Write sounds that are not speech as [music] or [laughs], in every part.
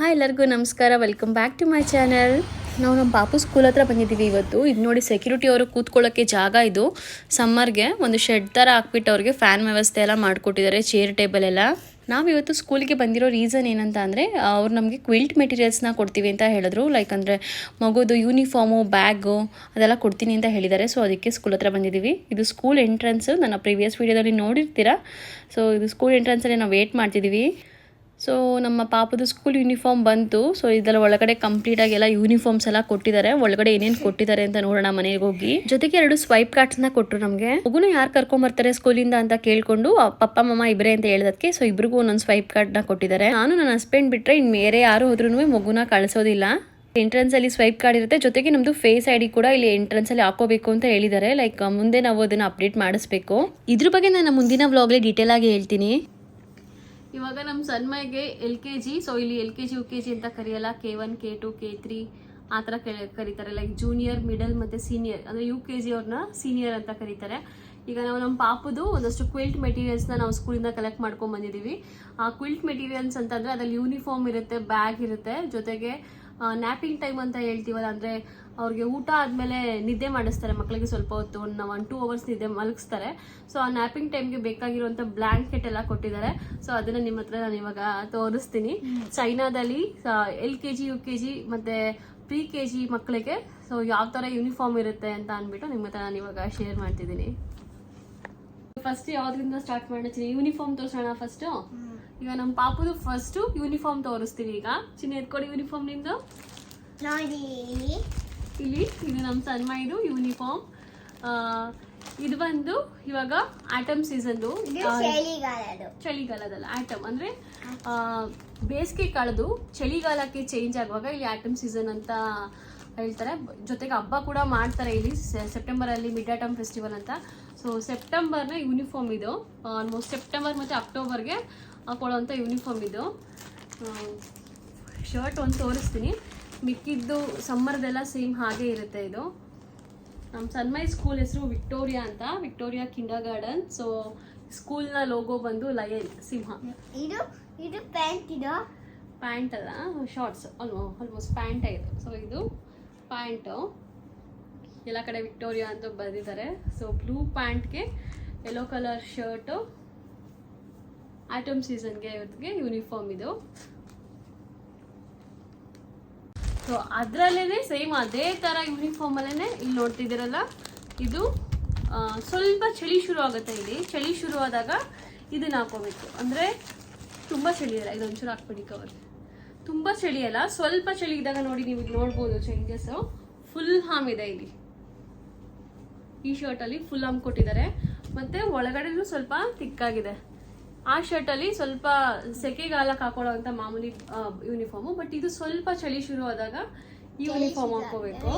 Hi ಎಲ್ಲರಿಗೂ ನಮಸ್ಕಾರ. Welcome back to my channel ನಾವು ನಮ್ಮ ಪಾಪು ಸ್ಕೂಲ್ ಹತ್ರ ಬಂದಿದ್ದೀವಿ ಇವತ್ತು. ಇದು ನೋಡಿ ಸೆಕ್ಯೂರಿಟಿ ಅವರು ಕೂತ್ಕೊಳ್ಳೋಕ್ಕೆ ಜಾಗ ಇದು. ಸಮ್ಮರ್ಗೆ ಒಂದು ಶೆಡ್ ಥರ ಹಾಕ್ಬಿಟ್ಟು ಅವ್ರಿಗೆ ಫ್ಯಾನ್ ವ್ಯವಸ್ಥೆ ಎಲ್ಲ ಮಾಡಿಕೊಟ್ಟಿದ್ದಾರೆ ಚೇರ್ ಟೇಬಲ್ ಎಲ್ಲ. ನಾವು ಇವತ್ತು ಸ್ಕೂಲಿಗೆ ಬಂದಿರೋ ರೀಸನ್ ಏನಂತ ಅಂದರೆ, ಅವ್ರು ನಮಗೆ ಕ್ವಿಲ್ಟ್ ಮೆಟೀರಿಯಲ್ಸ್ನ ಕೊಡ್ತೀವಿ ಅಂತ ಹೇಳಿದ್ರು. ಲೈಕ್ ಅಂದರೆ ಮಗುದು ಯೂನಿಫಾರ್ಮು ಬ್ಯಾಗು ಅದೆಲ್ಲ ಕೊಡ್ತೀನಿ ಅಂತ ಹೇಳಿದ್ದಾರೆ. ಸೊ ಅದಕ್ಕೆ ಸ್ಕೂಲ್ ಹತ್ರ ಬಂದಿದ್ದೀವಿ. ಇದು ಸ್ಕೂಲ್ ಎಂಟ್ರೆನ್ಸು ನನ್ನ ಪ್ರೀವಿಯಸ್ ವೀಡಿಯೋದಲ್ಲಿ ನೋಡಿರ್ತೀರಾ? ಸೊ ಇದು ಸ್ಕೂಲ್ ಎಂಟ್ರೆನ್ಸಲ್ಲಿ ನಾವು ವೇಟ್ ಮಾಡ್ತಿದ್ದೀವಿ. ಸೊ ನಮ್ಮ ಪಾಪದ ಸ್ಕೂಲ್ ಯೂನಿಫಾರ್ಮ್ ಬಂತು. ಸೊ ಇದೆಲ್ಲ ಒಳಗಡೆ ಕಂಪ್ಲೀಟ್ ಆಗಿ ಎಲ್ಲ ಯೂನಿಫಾರ್ಮ್ಸ್ ಎಲ್ಲ ಕೊಟ್ಟಿದ್ದಾರೆ. ಒಳಗಡೆ ಏನೇನು ಕೊಟ್ಟಿದ್ದಾರೆ ಅಂತ ನೋಡೋಣ ಮನೆಗೆ ಹೋಗಿ. ಜೊತೆಗೆ ಎರಡು ಸ್ವೈಪ್ ಕಾರ್ಡ್ಸ್ನ ಕೊಟ್ರು ನಮಗೆ. ಮಗುನ ಯಾರು ಕರ್ಕೊಂಬರ್ತಾರೆ ಸ್ಕೂಲಿಂದ ಅಂತ ಕೇಳ್ಕೊಂಡು ಪಪ್ಪ ಮಮ್ಮ ಇಬ್ಬರೇ ಅಂತ ಹೇಳಿದಕ್ಕೆ ಸೊ ಇಬ್ರಿಗೂ ಒಂದೊಂದು ಸ್ವೈಪ್ ಕಾರ್ಡ್ನ ಕೊಟ್ಟಿದ್ದಾರೆ. ನಾನು ನನ್ನ ಹಸ್ಬೆಂಡ್ ಬಿಟ್ಟರೆ ಇನ್ ಬೇರೆ ಯಾರು ಹೋದ್ರೂ ಮಗುನ ಕಳಿಸೋದಿಲ್ಲ. ಎಂಟ್ರೆನ್ಸ್ ಅಲ್ಲಿ ಸ್ವೈಪ್ ಕಾರ್ಡ್ ಇರುತ್ತೆ. ಜೊತೆಗೆ ನಮ್ದು ಫೇಸ್ ಐ ಡಿ ಕೂಡ ಇಲ್ಲಿ ಎಂಟ್ರೆನ್ಸ್ ಅಲ್ಲಿ ಹಾಕೋಬೇಕು ಅಂತ ಹೇಳಿದ್ದಾರೆ. ಲೈಕ್ ಮುಂದೆ ನಾವು ಅದನ್ನ ಅಪ್ಡೇಟ್ ಮಾಡಿಸ್ಬೇಕು. ಇದ್ರ ಬಗ್ಗೆ ನಾನು ಮುಂದಿನ ವ್ಲಾಗ್ಲಿ ಡೀಟೇಲ್ ಆಗಿ ಹೇಳ್ತೀನಿ. ಇವಾಗ ನಮ್ಮ ಸನ್ಮಯ್ಗೆ ಎಲ್ ಕೆ ಜಿ ಸೊ ಇಲ್ಲಿ L K G, U K G ಅಂತ ಕರೆಯಲ್ಲ, K one, K two, K three ಆ ಥರ ಕರೀತಾರೆ. ಲೈಕ್ ಜೂನಿಯರ್ ಮಿಡಲ್ ಮತ್ತು ಸೀನಿಯರ್ ಅಂದರೆ ಯು ಕೆ ಜಿ ಅವ್ರನ್ನ ಸೀನಿಯರ್ ಅಂತ ಕರೀತಾರೆ. ಈಗ ನಾವು ನಮ್ಮ ಪಾಪದು ಒಂದಷ್ಟು ಕ್ವಿಲ್ಟ್ ಮೆಟೀರಿಯಲ್ಸ್ನ ನಾವು ಸ್ಕೂಲಿಂದ ಕಲೆಕ್ಟ್ ಮಾಡ್ಕೊಂಡು ಬಂದಿದ್ದೀವಿ ಆ ಕ್ವಿಲ್ಟ್ ಮೆಟೀರಿಯಲ್ಸ್ ಅಂತಂದರೆ ಅದರಲ್ಲಿ ಯೂನಿಫಾರ್ಮ್ ಇರುತ್ತೆ ಬ್ಯಾಗ್ ಇರುತ್ತೆ. ಜೊತೆಗೆ ನ್ಯಾಪಿಂಗ್ ಟೈಮ್ ಅಂತ ಹೇಳ್ತೀವಲ್ಲ, ಅಂದರೆ ಅವ್ರಿಗೆ ಊಟ ಆದಮೇಲೆ ನಿದ್ದೆ ಮಾಡಿಸ್ತಾರೆ ಮಕ್ಕಳಿಗೆ ಸ್ವಲ್ಪ ಹೊತ್ತು ಒಂದು ಒನ್ ಟೂ ಅವರ್ಸ್ ನಿದ್ದೆ ಮಲಗಿಸ್ತಾರೆ. ಸೊ ಆ ನ್ಯಾಪಿಂಗ್ ಟೈಮ್ಗೆ ಬೇಕಾಗಿರುವಂಥ ಬ್ಲ್ಯಾಂಕೆಟ್ ಎಲ್ಲ ಕೊಟ್ಟಿದ್ದಾರೆ. ಸೊ ಅದನ್ನ ನಿಮ್ಮ ಹತ್ರ ನಾನು ಇವಾಗ ತೋರಿಸ್ತೀನಿ. ಚೈನಾದಲ್ಲಿ L K G U K G ಮತ್ತು ಪ್ರಿ ಕೆ ಜಿ ಮಕ್ಕಳಿಗೆ ಸೊ ಯಾವ ಥರ ಯೂನಿಫಾರ್ಮ್ ಇರುತ್ತೆ ಅಂತ ಅಂದ್ಬಿಟ್ಟು ನಿಮ್ಮ ಹತ್ರ ನಾನು ಇವಾಗ ಶೇರ್ ಮಾಡ್ತಿದ್ದೀನಿ. ಫಸ್ಟ್ ಯಾವ್ದ್ರಿಂದ ಸ್ಟಾರ್ಟ್ ಮಾಡ್ತೀನಿ ಯೂನಿಫಾರ್ಮ್ ತೋರಿಸೋಣ ಫಸ್ಟ್ ಈಗ ನಮ್ಮ ಪಾಪುದು ಫಸ್ಟ್ ಯೂನಿಫಾರ್ಮ್ ತೋರಿಸ್ತೀನಿ ಈಗ. ಚಿನ್ನ ಎತ್ಕೊಡಿ ಯೂನಿಫಾರ್ಮ್ ನಿಮ್ದು? ನೋಡಿ ಇಲ್ಲಿ ಇದು ನಮ್ಮ ಸನ್ಮೈದು ಯೂನಿಫಾರ್ಮ್. ಇದು ಬಂದು ಇವಾಗ ಆಟಮ್ ಸೀಸನ್ದು. ಚಳಿಗಾಲದಲ್ಲಿ ಚಳಿಗಾಲದು ಚಳಿಗಾಲದಲ್ಲ ಆಟಮ್. ಅಂದ್ರೆ ಬೇಸಿಗೆ ಕಳೆದು ಚಳಿಗಾಲಕ್ಕೆ ಚೇಂಜ್ ಆಗುವಾಗ ಇಲ್ಲಿ ಆಟಮ್ ಸೀಸನ್ ಅಂತ ಹೇಳ್ತಾರೆ. ಜೊತೆಗೆ ಹಬ್ಬ ಕೂಡ ಮಾಡ್ತಾರೆ ಇಲ್ಲಿ ಸೆಪ್ಟೆಂಬರ್ ಅಲ್ಲಿ ಮಿಡ್ ಆಟಮ್ ಫೆಸ್ಟಿವಲ್ ಅಂತ. ಸೊ ನ ಯೂನಿಫಾರ್ಮ್ ಇದು. ಆಲ್ಮೋಸ್ಟ್ ಸೆಪ್ಟೆಂಬರ್ ಮತ್ತು ಅಕ್ಟೋಬರ್ಗೆ ಹಾಕೊಳ್ಳೋಂಥ ಯೂನಿಫಾರ್ಮ್ ಇದು. ಶರ್ಟ್ ಒಂದು ತೋರಿಸ್ತೀನಿ. ಮಿಕ್ಕಿದ್ದು ಸಮ್ಮರ್ದೆಲ್ಲ ಸೇಮ್ ಹಾಗೆ ಇರುತ್ತೆ ಇದು. ನಮ್ಮ ಸನ್ಮೈ ಸ್ಕೂಲ್ ಹೆಸರು ವಿಕ್ಟೋರಿಯಾ ಅಂತ ವಿಕ್ಟೋರಿಯಾ ಕಿಂಡರ್ ಗಾರ್ಡನ್ ಸೊ ಸ್ಕೂಲ್ನ ಲೋಗೋ ಬಂದು ಲಯನ್ ಸಿಂಹ. ಇದು ಇದು ಪ್ಯಾಂಟ್ ಇದು? ಪ್ಯಾಂಟ್ ಅಲ್ಲ ಶಾರ್ಟ್ಸ್ ಅಲ್ವಾ? ಆಲ್ಮೋಸ್ಟ್ ಪ್ಯಾಂಟ್ ಇದು ಸೊ ಇದು ಪ್ಯಾಂಟು. ಎಲ್ಲ ಕಡೆ ವಿಕ್ಟೋರಿಯಾ ಅಂತ ಬರೆದಿದ್ದಾರೆ. ಸೊ ಬ್ಲೂ ಪ್ಯಾಂಟ್ಗೆ ಯೆಲ್ಲೋ ಕಲರ್ ಶರ್ಟು ಆಟಮ್ ಸೀಸನ್ಗೆ ಇವತ್ತಿಗೆ ಯೂನಿಫಾರ್ಮ್ ಇದು. ಸೊ ಅದರಲ್ಲೇ ಸೇಮ್ ಅದೇ ಥರ ಯೂನಿಫಾರ್ಮಲ್ಲೇ ಇಲ್ಲಿ ನೋಡ್ತಿದ್ದೀರಲ್ಲ? ಇದು ಸ್ವಲ್ಪ ಚಳಿ ಶುರು ಆಗುತ್ತೆ ಇಲ್ಲಿ. ಚಳಿ ಶುರು ಆದಾಗ ಇದನ್ನ ಹಾಕೋಬೇಕು ಅಂದರೆ ತುಂಬ ಚಳಿ ಅಲ್ಲ ಇದೊಂಚೂರು ಹಾಕ್ಬಿಡಿ ಕವರ್ ತುಂಬ ಚಳಿ ಅಲ್ಲ, ಸ್ವಲ್ಪ ಚಳಿ ಇದ್ದಾಗ ನೋಡಿ ನೀವು ನೋಡ್ಬೋದು ಚೇಂಜಸ್ ಫುಲ್ ಹಾಮ್ ಇದೆ ಇಲ್ಲಿ. ಈ ಶರ್ಟಲ್ಲಿ ಫುಲ್ ಹಾಮ್ ಕೊಟ್ಟಿದ್ದಾರೆ. ಮತ್ತೆ ಒಳಗಡೆನೂ ಸ್ವಲ್ಪ ತಿಕ್ಕಾಗಿದೆ ಆ ಶರ್ಟಲ್ಲಿ ಸ್ವಲ್ಪ ಸೆಕೆಗಾಲಕ್ಕೆ ಹಾಕೊಳ್ಳೋ ಅಂತ ಮಾಮೂಲಿ ಯೂನಿಫಾರ್ಮು ಬಟ್ ಇದು ಸ್ವಲ್ಪ ಚಳಿ ಶುರು ಆದಾಗ ಈ ಯೂನಿಫಾರ್ಮ್ ಹಾಕೋಬೇಕು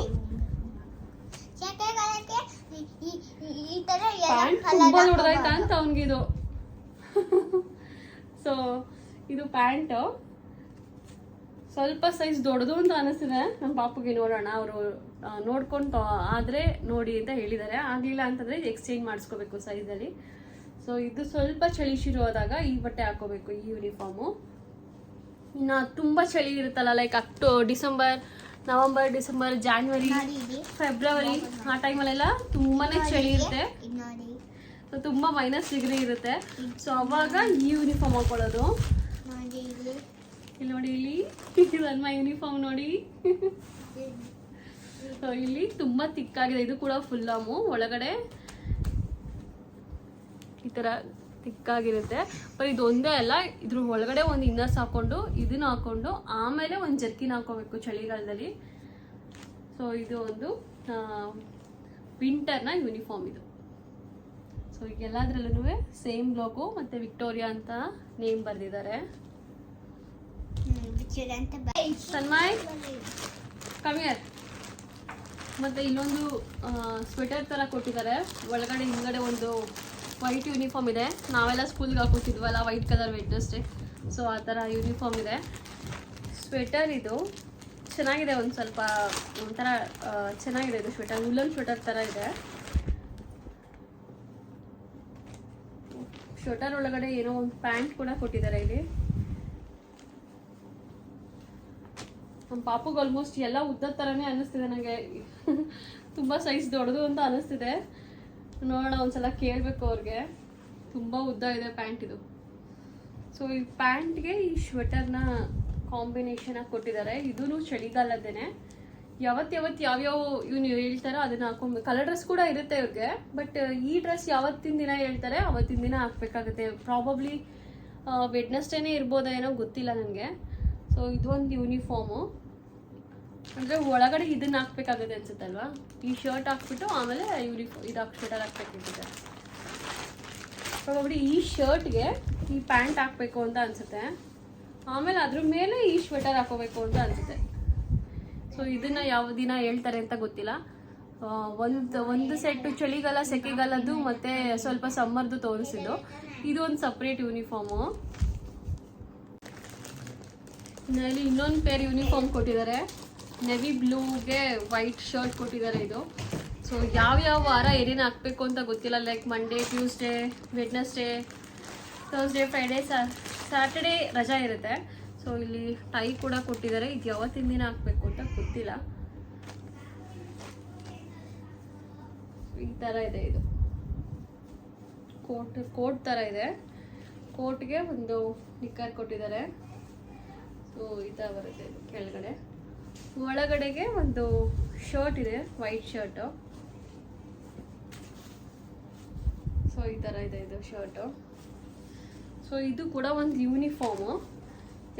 ತುಂಬಾ ದೊಡ್ಡದಾಯ್ತಾ ಅಂತ ಅವನಿಗಿದು. ಸೊ [laughs] ಇದು ಪ್ಯಾಂಟ್ ಸ್ವಲ್ಪ ಸೈಜ್ ದೊಡ್ಡದು ಅಂತ ಅನಿಸ್ತಿದೆ. ನಮ್ಮ ಪಾಪುಗೆ ನೋಡೋಣ. ಅವರು ನೋಡ್ಕೊಂಡು ಆದರೆ ನೋಡಿ ಅಂತ ಹೇಳಿದ್ದಾರೆ. ಆಗಲಿಲ್ಲ ಅಂತಂದರೆ ಎಕ್ಸ್ಚೇಂಜ್ ಮಾಡಿಸ್ಕೋಬೇಕು ಸೈಜಲ್ಲಿ ಸೊ ಇದು ಸ್ವಲ್ಪ ಚಳಿ ಶುರು ಆದಾಗ ಈ ಬಟ್ಟೆ ಹಾಕೋಬೇಕು ಈ ಯೂನಿಫಾರ್ಮು ಇನ್ನು ತುಂಬ ಚಳಿ ಇರುತ್ತಲ್ಲ like October December November December January February ಆ ಟೈಮಲ್ಲೆಲ್ಲ ತುಂಬಾ ಚಳಿ ಇರುತ್ತೆ. ಸೊ ತುಂಬ ಮೈನಸ್ ಡಿಗ್ರಿ ಇರುತ್ತೆ. ಸೊ ಅವಾಗ ಈ ಯೂನಿಫಾರ್ಮ್ ಹಾಕೊಳ್ಳೋದು. ಇಲ್ಲಿ. ನೋಡಿ ಇಲ್ಲಿ. ನನ್ನ ಯೂನಿಫಾರ್ಮ್ ನೋಡಿ. ಸೊ ಇಲ್ಲಿ ತುಂಬ ತಿಕ್ಕಾಗಿದೆ ಇದು ಕೂಡ ಫುಲ್ ಆಮು ಒಳಗಡೆ ಈ ತರ ತಿಕ್ಕಾಗಿರುತ್ತೆ ಬಟ್ ಇದು ಒಂದೇ ಅಲ್ಲ, ಇದ್ರ ಒಳಗಡೆ ಒಂದು ಇನ್ನರ್ಸ್ ಹಾಕೊಂಡು, ಇದನ್ನ ಹಾಕೊಂಡು, ಆಮೇಲೆ ಒಂದು ಜರ್ಕಿನ ಹಾಕೋಬೇಕು ಚಳಿಗಾಲದಲ್ಲಿ. ಸೊ ಇದು ಒಂದು ವಿಂಟರ್ನ ಯೂನಿಫಾರ್ಮ್ ಇದು. ಸೊ ಎಲ್ಲದರಲ್ಲೂ ಸೇಮ್ ಲೋಗೋ ಮತ್ತೆ ವಿಕ್ಟೋರಿಯಾ ಅಂತ ನೇಮ್ ಬರೆದಿದ್ದಾರೆ. ಸನ್ಮಾಯ್ ಕಮಿಯರ್ ಮತ್ತೆ ಇಲ್ಲೊಂದು ಸ್ವೆಟರ್ ತರ ಕೊಟ್ಟಿದ್ದಾರೆ. ಒಳಗಡೆ ಹಿಂದ್ಗಡೆ ಒಂದು ವೈಟ್ ಯೂನಿಫಾರ್ಮ್ ಇದೆ. ನಾವೆಲ್ಲ ಸ್ಕೂಲ್ಗೆ ಹಾಕೋತಿದ್ವಲ್ಲ ವೈಟ್ ಕಲರ್ ವೆಡ್ನೆಸ್ಡೇ ಸೊ ಆ ಥರ ಯೂನಿಫಾರ್ಮ್ ಇದೆ. ಸ್ವೆಟರ್ ಇದು ಚೆನ್ನಾಗಿದೆ ಒಂದು ಸ್ವಲ್ಪ, ಒಂಥರ ಚೆನ್ನಾಗಿದೆ ಇದು ಸ್ವೆಟರ್ ಉಲ್ಲನ್ ಸ್ವೆಟರ್ ಥರ ಇದೆ. ಸ್ವೆಟರ್ ಒಳಗಡೆ ಏನೋ ಒಂದು ಪ್ಯಾಂಟ್ ಕೂಡ ಕೊಟ್ಟಿದ್ದಾರೆ ಇಲ್ಲಿ. ನಮ್ಮ ಪಾಪುಗೆ ಆಲ್ಮೋಸ್ಟ್ ಎಲ್ಲ ಉದ್ದ ಥರನೇ ಅನ್ನಿಸ್ತಿದೆ ನನಗೆ ತುಂಬ ಸೈಜ್ ದೊಡ್ಡದು ಅಂತ ಅನ್ನಿಸ್ತಿದೆ. ನೋಡೋಣ, ಒಂದ್ಸಲ ಕೇಳಬೇಕು ಅವ್ರಿಗೆ. ತುಂಬ ಉದ್ದ ಇದೆ ಪ್ಯಾಂಟ್ ಇದು. ಸೊ ಈ ಪ್ಯಾಂಟ್ಗೆ ಈ ಶ್ವೆಟರ್ನ ಕಾಂಬಿನೇಷನ್ ಆಗಿ ಕೊಟ್ಟಿದ್ದಾರೆ. ಇದೂ ಚಳಿಗಾಲದ್ದೇನೆ. ಯಾವತ್ತು ಯಾವತ್ತು ಯಾವ್ಯಾವ ಇವ್ನು ಹೇಳ್ತಾರೋ ಅದನ್ನ ಹಾಕೊಂಡ್ಬೇಕು ಕಲರ್ ಡ್ರೆಸ್ ಕೂಡ ಇರುತ್ತೆ ಇವ್ರಿಗೆ ಬಟ್ ಈ ಡ್ರೆಸ್ ಯಾವತ್ತಿನ ದಿನ ಹೇಳ್ತಾರೆ, ಅವತ್ತಿನ ದಿನ ಹಾಕ್ಬೇಕಾಗುತ್ತೆ. ಪ್ರಾಬಬ್ಲಿ ವೆಡ್ನೆಸ್ಡೇನೇ ಇರ್ಬೋದೇನೋ ಗೊತ್ತಿಲ್ಲ ನನಗೆ. ಸೊ ಇದೊಂದು ಯೂನಿಫಾರ್ಮು ಅಂದರೆ ಒಳಗಡೆ ಇದನ್ನ ಹಾಕ್ಬೇಕಾಗುತ್ತೆ ಅನ್ಸುತ್ತಲ್ವಾ? ಈ ಶರ್ಟ್ ಹಾಕ್ಬಿಟ್ಟು ಆಮೇಲೆ ಯೂನಿಫಾರ್ಮ್ ಇದು ಹಾಕಿ ಸ್ವೆಟರ್ ಹಾಕ್ಬೇಕಿರುತ್ತೆ ಪ್ರಾಬಬ್ಲಿ ಈ ಶರ್ಟ್ಗೆ ಈ ಪ್ಯಾಂಟ್ ಹಾಕಬೇಕು ಅಂತ ಅನ್ಸುತ್ತೆ. ಆಮೇಲೆ ಅದ್ರ ಮೇಲೆ ಈ ಸ್ವೆಟರ್ ಹಾಕೋಬೇಕು ಅಂತ ಅನ್ಸುತ್ತೆ. ಸೊ ಇದನ್ನ ಯಾವ ದಿನ ಹೇಳ್ತಾರೆ ಅಂತ ಗೊತ್ತಿಲ್ಲ. ಒಂದು ಒಂದು ಸೆಟ್ ಚಳಿಗಾಲ, ಸೆಕೆಗಾಲದ್ದು ಮತ್ತೆ ಸ್ವಲ್ಪ ಸಮ್ಮರ್ದು ತೋರಿಸಿದ್ದು. ಇದು ಒಂದು ಸಪ್ರೇಟ್ ಯೂನಿಫಾರ್ಮು ಇಲ್ಲಿ ಇನ್ನೊಂದು ಪೇರ್ ಯೂನಿಫಾರ್ಮ್ ಕೊಟ್ಟಿದ್ದಾರೆ. ನೆವಿ ಬ್ಲೂಗೆ ವೈಟ್ ಶರ್ಟ್ ಕೊಟ್ಟಿದ್ದಾರೆ ಇದು. ಸೊ ಯಾವ್ಯಾವ ವಾರ ಏನೇನು ಹಾಕಬೇಕು ಅಂತ ಗೊತ್ತಿಲ್ಲ. Like Monday Tuesday Wednesday Thursday Friday Saturday ರಜಾ ಇರುತ್ತೆ. ಸೊ ಇಲ್ಲಿ ಟೈ ಕೂಡ ಕೊಟ್ಟಿದ್ದಾರೆ. ಇದು ಯಾವತ್ತಿನ ದಿನ ಹಾಕಬೇಕು ಅಂತ ಗೊತ್ತಿಲ್ಲ. ಈ ಥರ ಇದೆ ಇದು. ಕೋಟ್ ಕೋಟ್ ಥರ ಇದೆ. ಕೋಟ್ಗೆ ಒಂದು ನಿಕ್ಕರ್ ಕೊಟ್ಟಿದ್ದಾರೆ. ಸೊ ಈ ಥರ ಬರುತ್ತೆ ಕೆಳಗಡೆ. ಒಳಗಡೆಗೆ ಒಂದು ಶರ್ಟ್ ಇದೆ ವೈಟ್ ಶರ್ಟು ಸೊ ಈ ಥರ ಇದೆ ಇದು ಶರ್ಟು ಸೊ ಇದು ಕೂಡ ಒಂದು ಯೂನಿಫಾರ್ಮು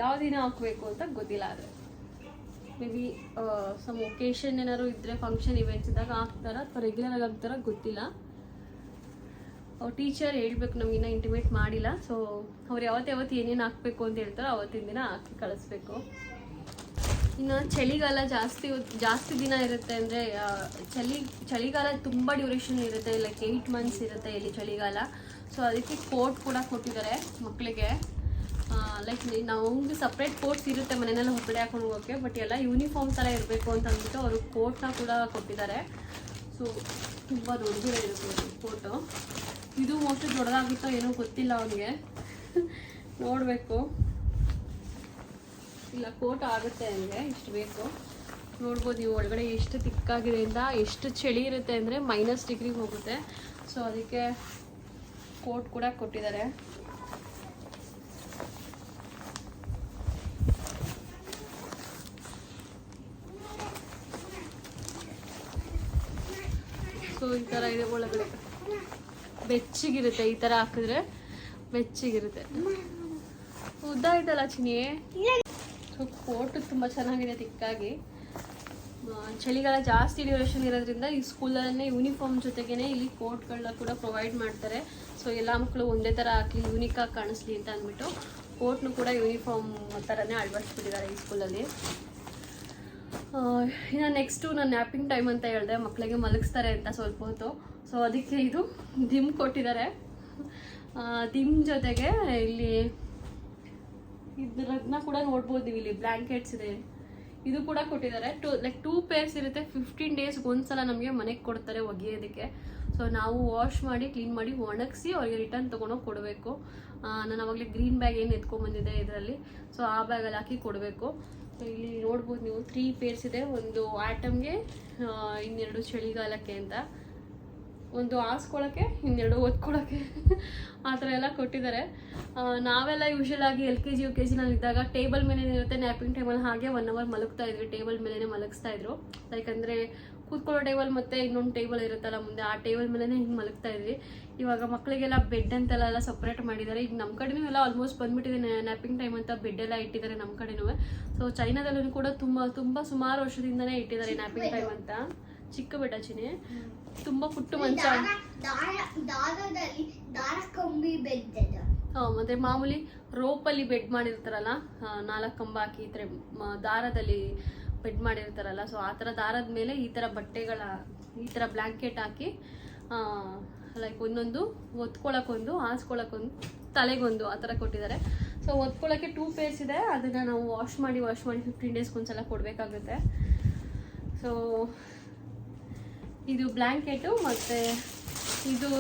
ಯಾವ ದಿನ ಹಾಕಬೇಕು ಅಂತ ಗೊತ್ತಿಲ್ಲ, ಆದರೆ. ಮೇ ಬಿ ಸಮ್ ಒಕೇಶನ್ ಏನಾದ್ರು ಇದ್ದರೆ ಫಂಕ್ಷನ್ ಇವೆಂಟ್ಸ್ ಇದ್ದಾಗ ಹಾಕ್ತಾರ ಅಥವಾ ರೆಗ್ಯುಲರ್ ಆಗಿ ಹಾಕ್ತಾರ ಗೊತ್ತಿಲ್ಲ. ಅವ್ರು ಟೀಚರ್ ಹೇಳ್ಬೇಕು, ನಮ್ಗೆ ಇನ್ನೂ ಇಂಟಿಮೇಟ್ ಮಾಡಿಲ್ಲ. ಸೊ ಅವ್ರು ಯಾವತ್ತು ಯಾವತ್ತು ಏನೇನು ಹಾಕಬೇಕು ಅಂತ ಹೇಳ್ತಾರೋ ಅವತ್ತಿನ ದಿನ ಹಾಕಿ ಕಳಿಸ್ಬೇಕು. ಇನ್ನು ಚಳಿಗಾಲ ಜಾಸ್ತಿ ಜಾಸ್ತಿ ದಿನ ಇರುತ್ತೆ ಅಂದರೆ ಚಳಿ, ಚಳಿಗಾಲ ತುಂಬ ಡ್ಯೂರೇಷನ್ ಇರುತ್ತೆ ಲೈಕ್ ಏಯ್ಟ್ ಮಂತ್ಸ್ ಇರುತ್ತೆ ಇಲ್ಲಿ ಚಳಿಗಾಲ. ಸೊ ಅದಕ್ಕೆ ಕೋಟ್ ಕೂಡ ಕೊಟ್ಟಿದ್ದಾರೆ ಮಕ್ಕಳಿಗೆ ಲೈಕ್ ನಮಗೆ ಸಪ್ರೇಟ್ ಕೋಟ್ಸ್ ಇರುತ್ತೆ ಮನೆಯಲ್ಲ ಹೊರಗಡೆ ಹಾಕೊಂಡು ಹೋಗೋಕ್ಕೆ ಬಟ್ ಎಲ್ಲ ಯೂನಿಫಾರ್ಮ್ ಥರ ಇರಬೇಕು ಅಂತ ಅಂದ್ಬಿಟ್ಟು ಅವರು ಕೋಟ್ನ ಕೂಡ ಕೊಟ್ಟಿದ್ದಾರೆ. ಸೊ ತುಂಬ ದೊಡ್ಡದಿದೆ ಇರುತ್ತೆ ಕೋಟು ಇದು ಮೋಸ್ಟ್ಲಿ ದೊಡ್ಡದಾಗುತ್ತೋ ಏನೋ ಗೊತ್ತಿಲ್ಲ ಅವನಿಗೆ. [laughs] ನೋಡಬೇಕು. ಇಲ್ಲ, ಕೋಟ್ ಆಗುತ್ತೆ ಅಂದರೆ ಇಷ್ಟು ಬೇಕು. ನೋಡ್ಬೋದು ನೀವು ಒಳಗಡೆ ಎಷ್ಟು ತಿಕ್ಕಾಗಿದೆ ಅಂತ, ಎಷ್ಟು ಚಳಿ ಇರುತ್ತೆ ಅಂದರೆ ಮೈನಸ್ ಡಿಗ್ರಿಗೆ ಹೋಗುತ್ತೆ. ಸೊ ಅದಕ್ಕೆ ಕೋಟ್ ಕೂಡ ಕೊಟ್ಟಿದ್ದಾರೆ. ಸೊ ಈ ಥರ ಇದೆ ಒಳಗಡೆ. ಬೆಚ್ಚಗಿರುತ್ತೆ ಈ ಥರ ಹಾಕಿದ್ರೆ. ಬೆಚ್ಚಗಿರುತ್ತೆ. ಉದ್ದ ಆಯ್ತಲ್ಲ ಚಿನಿ ಕೋಟ್ ತುಂಬ ಚೆನ್ನಾಗಿದೆ ತಿಕ್ಕಾಗಿ. ಚಳಿಗಾಲ ಜಾಸ್ತಿ ಡ್ಯೂರೇಷನ್ ಇರೋದ್ರಿಂದ ಈ ಸ್ಕೂಲಲ್ಲೇ ಯೂನಿಫಾರ್ಮ್ ಜೊತೆಗೇ ಇಲ್ಲಿ ಕೋಟ್ಗಳನ್ನ ಕೂಡ ಪ್ರೊವೈಡ್ ಮಾಡ್ತಾರೆ. ಸೊ ಎಲ್ಲ ಮಕ್ಕಳು ಒಂದೇ ಥರ ಹಾಕಲಿ ಯೂನಿಕಾಗಿ ಕಾಣಿಸ್ಲಿ ಅಂತ ಅಂದ್ಬಿಟ್ಟು ಕೋಟ್ನು ಕೂಡ ಯೂನಿಫಾರ್ಮ್ ಥರನೇ ಅಳವಡಿಸ್ಬಿಟ್ಟಿದ್ದಾರೆ ಈ ಸ್ಕೂಲಲ್ಲಿ ಇನ್ನು ನೆಕ್ಸ್ಟು ನಾನು ನ್ಯಾಪಿಂಗ್ ಟೈಮ್ ಅಂತ ಹೇಳಿದೆ ಮಕ್ಕಳಿಗೆ ಮಲಗಿಸ್ತಾರೆ ಅಂತ ಸ್ವಲ್ಪ ಹೊತ್ತು. ಸೊ ಅದಕ್ಕೆ ಇದು ದಿಮ್ ಕೊಟ್ಟಿದ್ದಾರೆ. ದಿಮ್ ಜೊತೆಗೆ ಇಲ್ಲಿ ಇದು ರಗ್ನ ಕೂಡ ನೋಡ್ಬೋದು ನೀವು ಇಲ್ಲಿ ಬ್ಲ್ಯಾಂಕೆಟ್ಸ್ ಇದೆ. ಇದು ಕೂಡ ಕೊಟ್ಟಿದ್ದಾರೆ. ಟು ಲೈಕ್ ಟೂ ಪೇರ್ಸ್ ಇರುತ್ತೆ. ಫಿಫ್ಟೀನ್ ಡೇಸ್ಗೆ ಒಂದ್ಸಲ ನಮಗೆ ಮನೆಗೆ ಕೊಡ್ತಾರೆ ಒಗೆಯೋದಕ್ಕೆ. ಸೊ ನಾವು ವಾಶ್ ಮಾಡಿ ಕ್ಲೀನ್ ಮಾಡಿ ಒಣಗಿಸಿ ಅವ್ರಿಗೆ ರಿಟರ್ನ್ ತೊಗೊಂಡೋಗಿ ಕೊಡಬೇಕು. ನಾನು ಅವಾಗಲೇ ಗ್ರೀನ್ ಬ್ಯಾಗ್ ಏನು ಎತ್ಕೊಂಡ್ಬಂದಿದೆ ಇದರಲ್ಲಿ. ಸೊ ಆ ಬ್ಯಾಗಲ್ಲಿ ಹಾಕಿ ಕೊಡಬೇಕು. ಸೊ ಇಲ್ಲಿ ನೋಡ್ಬೋದು ನೀವು ತ್ರೀ ಪೇರ್ಸ್ ಇದೆ. ಒಂದು ಆಟಮ್ಗೆ ಇನ್ನೆರಡು ಚಳಿಗಾಲಕ್ಕೆ ಅಂತ. ಒಂದು ಹಾಸ್ಕೊಳಕ್ಕೆ ಇನ್ನೆರಡು ಓದ್ಕೊಳಕ್ಕೆ [laughs] ಆ ಥರ ಎಲ್ಲ ಕೊಟ್ಟಿದ್ದಾರೆ. ನಾವೆಲ್ಲ ಯೂಶಲ್ ಆಗಿ L K G, U K ಜಿನಲ್ಲಿ ಇದ್ದಾಗ ಟೇಬಲ್ ಮೇಲೆ ಇರುತ್ತೆ, ನ್ಯಾಪಿಂಗ್ ಟೇಬಲ್ ಹಾಗೆ ಒನ್ ಅವರ್ ಮಲಗ್ತಾ ಇದ್ವಿ. ಟೇಬಲ್ ಮೇಲೇ ಮಲಗಿಸ್ತಾ ಇದ್ರು. ಲೈಕ್ ಅಂದರೆ ಕೂತ್ಕೊಳ್ಳೋ ಟೇಬಲ್ ಮತ್ತೆ ಇನ್ನೊಂದು ಟೇಬಲ್ ಇರುತ್ತಲ್ಲ ಮುಂದೆ, ಆ ಟೇಬಲ್ ಮೇಲೆ ಹಿಂಗೆ ಮಲಗ್ತಾ ಇದ್ವಿ. ಇವಾಗ ಮಕ್ಕಳಿಗೆಲ್ಲ ಬೆಡ್ ಅಂತೆಲ್ಲ ಎಲ್ಲ ಸಪ್ರೇಟ್ ಮಾಡಿದ್ದಾರೆ. ಈಗ ನಮ್ಮ ಕಡೆನೂ ಎಲ್ಲ ಆಲ್ಮೋಸ್ಟ್ ಬಂದ್ಬಿಟ್ಟಿದೆ ನ್ಯಾಪಿಂಗ್ ಟೈಮ್ ಅಂತ ಬೆಡ್ ಎಲ್ಲ ಇಟ್ಟಿದ್ದಾರೆ ನಮ್ಮ ಕಡೆನೂ. ಸೊ ಚೈನಾದಲ್ಲೂ ಕೂಡ ತುಂಬ ತುಂಬ ಸುಮಾರು ವರ್ಷದಿಂದನೇ ಇಟ್ಟಿದ್ದಾರೆ ನ್ಯಾಪಿಂಗ್ ಟೈಮ್ ಅಂತ. ಚಿಕ್ಕ ಬೆಡ್ಡ ಚಿನಿ ತುಂಬಾ ಪುಟ್ಟು ಮಂಚ. ದಾರ ದಾರ ದಾರದಲ್ಲಿ ದಾರ ಮತ್ತೆ ಮಾಮೂಲಿ ರೋಪಲ್ಲಿ ಬೆಡ್ ಮಾಡಿರ್ತಾರಲ್ಲ ನಾಲ್ಕು ಕಂಬ ಹಾಕಿ ಈ ಥರ ದಾರದಲ್ಲಿ ಬೆಡ್ ಮಾಡಿರ್ತಾರಲ್ಲ ಸೊ ಆ ಥರ ದಾರದ ಮೇಲೆ ಈ ಥರ ಬಟ್ಟೆಗಳ ಈ ಥರ ಬ್ಲ್ಯಾಂಕೆಟ್ ಹಾಕಿ ಲೈಕ್ ಒಂದೊಂದು ಒತ್ಕೊಳಕ್ಕೊಂದು ಹಾಸ್ಕೊಳಕ್ಕೊಂದು ತಲೆಗೊಂದು ಆ ಥರ ಕೊಟ್ಟಿದ್ದಾರೆ. ಸೊ ಒತ್ಕೊಳ್ಳೋಕ್ಕೆ ಟೂ ಪೇರ್ಸ್ ಇದೆ ಅದನ್ನು ನಾವು ವಾಶ್ ಮಾಡಿ ವಾಶ್ ಮಾಡಿ ಫಿಫ್ಟೀನ್ ಡೇಸ್ಗೆ ಒಂದ್ಸಲ ಕೊಡಬೇಕಾಗುತ್ತೆ. ಸೊ ಇದು ಬ್ಲ್ಯಾಂಕೆಟು ಮತ್ತು ಇದು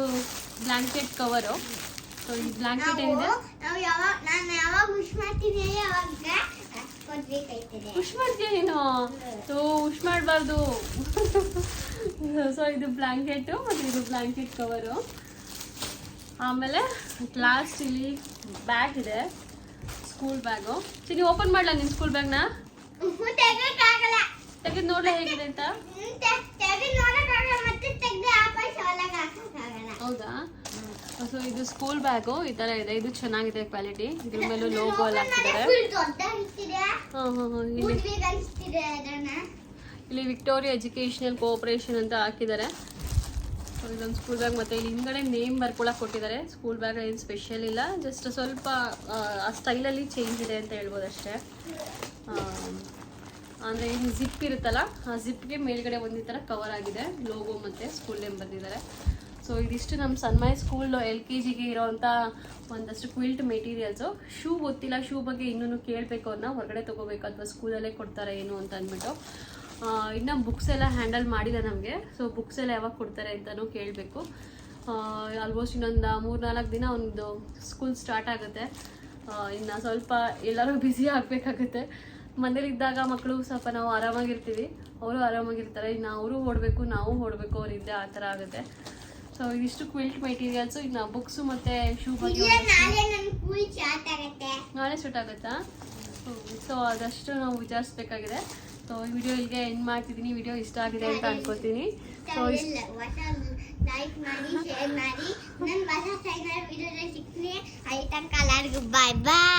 ಬ್ಲ್ಯಾಂಕೆಟ್ ಕವರು. ಸೊ ಈ ಬ್ಲ್ಯಾಂಕೆಟ್ ಏನಿದೆ? ಪುಷ್ ಮಾಡ್ತೀಯ ನೀನು? ಸೊ ಉಶ್ ಮಾಡಬಾರ್ದು. ಸೊ ಇದು ಬ್ಲ್ಯಾಂಕೆಟು ಮತ್ತು ಇದು ಬ್ಲ್ಯಾಂಕೆಟ್ ಕವರು. ಆಮೇಲೆ ಲಾಸ್ಟ್ ಇಲ್ಲಿ ಬ್ಯಾಗ್ ಇದೆ. ಸ್ಕೂಲ್ ಬ್ಯಾಗು ಸರಿ ಓಪನ್ ಮಾಡಲ ನಿನ್ನ ಸ್ಕೂಲ್ ಬ್ಯಾಗ್ನ ತೆಗೆದು ನೋಡ್ಲಾ ಹೇಗಿದೆ ಅಂತ? ಹೌದಾ? ಸೊ ಇದು ಸ್ಕೂಲ್ ಬ್ಯಾಗು ಈ ಥರ ಇದೆ. ಇದು ಚೆನ್ನಾಗಿದೆ ಕ್ವಾಲಿಟಿ ಇದ್ರ ಮೇಲೂ ಲೋಗೋ ಎಲ್ಲ ಹಾಕಿದ್ದಾರೆ. ಇಲ್ಲಿ. ವಿಕ್ಟೋರಿಯಾ ಎಜುಕೇಶನಲ್ ಕೋಆಪರೇಷನ್ ಅಂತ ಹಾಕಿದ್ದಾರೆ. ಸೊ ಇದೊಂದು ಸ್ಕೂಲ್ ಬ್ಯಾಗ್ ಮತ್ತು ಇಲ್ಲಿ ಹಿಂದ್ಗಡೆ ನೇಮ್ ಬರ್ಕೊಳಕ್ಕೆ ಕೊಟ್ಟಿದ್ದಾರೆ. ಸ್ಕೂಲ್ ಬ್ಯಾಗ್ ಏನು ಸ್ಪೆಷಲ್ ಇಲ್ಲ. ಜಸ್ಟ್ ಸ್ವಲ್ಪ ಆ ಸ್ಟೈಲಲ್ಲಿ ಚೇಂಜ್ ಇದೆ ಅಂತ ಹೇಳ್ಬೋದು ಅಷ್ಟೇ ಅಂದರೆ ಇದು ಜಿಪ್ ಇರುತ್ತಲ್ಲ, ಆ ಜಿಪ್ಗೆ ಮೇಲ್ಗಡೆ ಒಂದೇ ಥರ ಕವರ್ ಆಗಿದೆ ಲೋಗೋ ಮತ್ತು ಸ್ಕೂಲ್ ನೇಮ್ ಬಂದಿದ್ದಾರೆ. ಸೊ ಇದಿಷ್ಟು ನಮ್ಮ ಸನ್ಮೈ ಸ್ಕೂಲ್ ಎಲ್ ಕೆ ಜಿಗೆ ಇರೋವಂಥ ಒಂದಷ್ಟು ಕ್ವಿಲ್ಟ್ ಮೆಟೀರಿಯಲ್ಸು ಶೂ ಗೊತ್ತಿಲ್ಲ ಶೂ ಬಗ್ಗೆ ಇನ್ನೂ ಕೇಳಬೇಕು ಅವ್ರನ್ನ ಹೊರಗಡೆ ತೊಗೋಬೇಕು ಅಥವಾ ಸ್ಕೂಲಲ್ಲೇ ಕೊಡ್ತಾರೆ ಏನು ಅಂತ ಅಂದ್ಬಿಟ್ಟು. ಇನ್ನು ಬುಕ್ಸ್ ಎಲ್ಲ ಹ್ಯಾಂಡಲ್ ಮಾಡಿಲ್ಲ ನಮಗೆ ಸೊ ಬುಕ್ಸ್ ಎಲ್ಲ ಯಾವಾಗ ಕೊಡ್ತಾರೆ ಅಂತಲೂ ಕೇಳಬೇಕು. ಆಲ್ಮೋಸ್ಟ್ ಇನ್ನೊಂದು ಮೂರು ನಾಲ್ಕು ದಿನ ಒಂದು ಸ್ಕೂಲ್ ಸ್ಟಾರ್ಟ್ ಆಗುತ್ತೆ. ಇನ್ನು ಸ್ವಲ್ಪ ಎಲ್ಲರೂ ಬ್ಯುಸಿ ಆಗಬೇಕಾಗುತ್ತೆ. ಮನೇಲಿದ್ದಾಗ ಮಕ್ಕಳು ಸ್ವಲ್ಪ ನಾವು ಆರಾಮಾಗಿರ್ತೀವಿ. ಅವರು ಆರಾಮಾಗಿರ್ತಾರೆ. ಇನ್ನು ಅವರು ಓಡಬೇಕು ನಾವು ಓಡಬೇಕು ಅವರಿದ್ದೆ ಆ ಥರ ಆಗುತ್ತೆ. ಸೊ ಇದಿಷ್ಟು ಕ್ವಿಲ್ಟ್ ಮೆಟೀರಿಯಲ್ಸು ಇನ್ನು ಬುಕ್ಸು ಮತ್ತು ಶೂ ಬಗ್ಗೆ ನಾಳೆ ಶೂಟ್ ಆಗುತ್ತಾ. ಸೊ ಅದಷ್ಟು ನಾವು ವಿಚಾರಿಸ್ಬೇಕಾಗಿದೆ. ಸೊ ಈ ವಿಡಿಯೋ ಇಲ್ಲಿಗೆ ಎಂಡ್ ಮಾಡ್ತಿದ್ದೀನಿ. ವಿಡಿಯೋ ಇಷ್ಟ ಆಗಿದೆ ಅಂತ ಅನ್ಕೋತೀನಿ. ಸೊ ಲೈಕ್ ಮಾಡಿ ಶೇರ್ ಮಾಡಿ. ನನ್ನ ಹೊಸ ಚಾನಲ್ ವಿಡಿಯೋದಲ್ಲಿ ಸಿಗ್ತೀನಿ. ಅಲ್ಲಿ ತನಕ ಎಲ್ಲರಿಗೂ ಬಾಯ್ ಬಾಯ್